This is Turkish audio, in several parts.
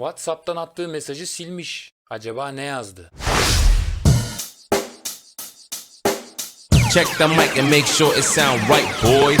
WhatsApp'tan attığı mesajı silmiş. Acaba ne yazdı? Check the mic and make sure it sound right, boys.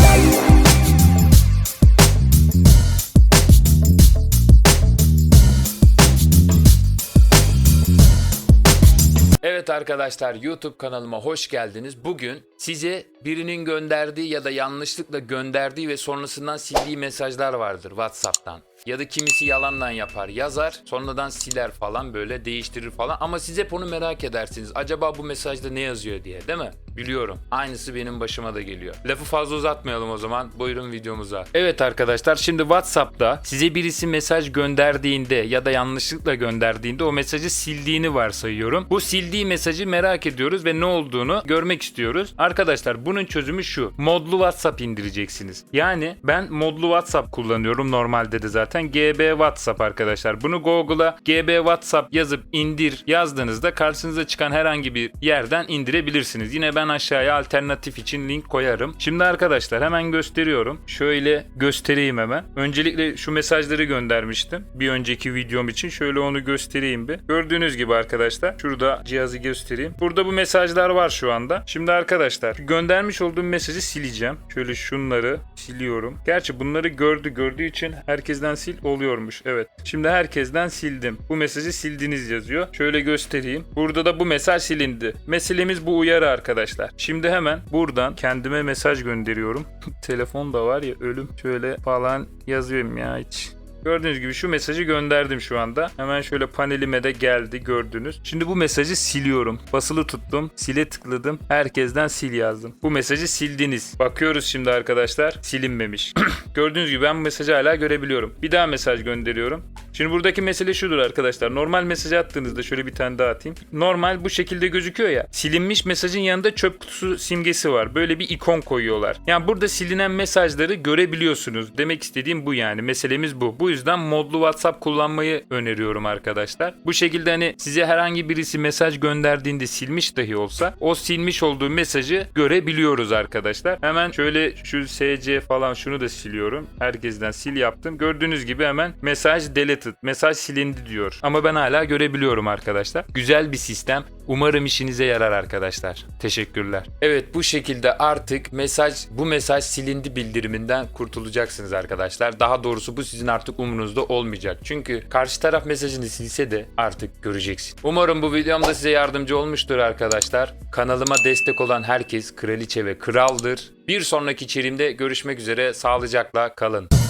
Evet arkadaşlar YouTube kanalıma hoş geldiniz. Bugün size birinin gönderdiği ya da yanlışlıkla gönderdiği ve sonrasından sildiği mesajlar vardır WhatsApp'tan. Ya da kimisi yalandan yapar, yazar, sonradan siler falan böyle değiştirir falan. Ama siz hep onu merak edersiniz. Acaba bu mesajda ne yazıyor diye değil mi? Biliyorum. Aynısı benim başıma da geliyor. Lafı fazla uzatmayalım o zaman. Buyurun videomuza. Evet arkadaşlar şimdi WhatsApp'ta size birisi mesaj gönderdiğinde ya da yanlışlıkla gönderdiğinde o mesajı sildiğini varsayıyorum. Bu sildiği mesajı merak ediyoruz ve ne olduğunu görmek istiyoruz. Arkadaşlar bunun çözümü şu. Modlu WhatsApp indireceksiniz. Yani ben modlu WhatsApp kullanıyorum normalde de zaten. GB WhatsApp arkadaşlar. Bunu Google'a GB WhatsApp yazıp indir yazdığınızda karşınıza çıkan herhangi bir yerden indirebilirsiniz. Yine ben aşağıya alternatif için link koyarım. Şimdi arkadaşlar hemen gösteriyorum. Şöyle göstereyim hemen. Öncelikle şu mesajları göndermiştim. Bir önceki videom için. Şöyle onu göstereyim bir. Gördüğünüz gibi arkadaşlar. Şurada cihazı göstereyim. Burada bu mesajlar var şu anda. Şimdi arkadaşlar göndermiş olduğum mesajı sileceğim. Şöyle şunları siliyorum. Gerçi bunları gördü. Gördüğü için herkesten sil oluyormuş. Evet. Şimdi herkesten sildim. Bu mesajı sildiniz yazıyor. Şöyle göstereyim. Burada da bu mesaj silindi. Meselemiz bu uyarı arkadaşlar. Şimdi hemen buradan kendime mesaj gönderiyorum. Telefon da var ya ölüm. Şöyle falan yazıyorum ya hiç. Gördüğünüz gibi şu mesajı gönderdim şu anda. Hemen şöyle panelime de geldi gördünüz. Şimdi bu mesajı siliyorum. Basılı tuttum. Sile tıkladım. Herkesten sil yazdım. Bu mesajı sildiniz. Bakıyoruz şimdi arkadaşlar. Silinmemiş. Gördüğünüz gibi ben bu mesajı hala görebiliyorum. Bir daha mesaj gönderiyorum. Şimdi buradaki mesele şudur arkadaşlar. Normal mesaj attığınızda şöyle bir tane daha atayım. Normal bu şekilde gözüküyor ya. Silinmiş mesajın yanında çöp kutusu simgesi var. Böyle bir ikon koyuyorlar. Yani burada silinen mesajları görebiliyorsunuz. Demek istediğim bu yani. Meselemiz bu. Bu yüzden modlu WhatsApp kullanmayı öneriyorum arkadaşlar. Bu şekilde hani size herhangi birisi mesaj gönderdiğinde silmiş dahi olsa o silmiş olduğu mesajı görebiliyoruz arkadaşlar. Hemen şöyle şu SC falan şunu da siliyorum. Herkesten sil yaptım. Gördüğünüz gibi hemen mesaj deleted, mesaj silindi diyor. Ama ben hala görebiliyorum arkadaşlar. Güzel bir sistem. Umarım işinize yarar arkadaşlar. Teşekkürler. Evet bu şekilde artık mesaj bu mesaj silindi bildiriminden kurtulacaksınız arkadaşlar. Daha doğrusu bu sizin artık umurunuzda olmayacak. Çünkü karşı taraf mesajını silse de artık göreceksin. Umarım bu videom da size yardımcı olmuştur arkadaşlar. Kanalıma destek olan herkes kraliçe ve kraldır. Bir sonraki içeriğimde görüşmek üzere. Sağlıcakla kalın.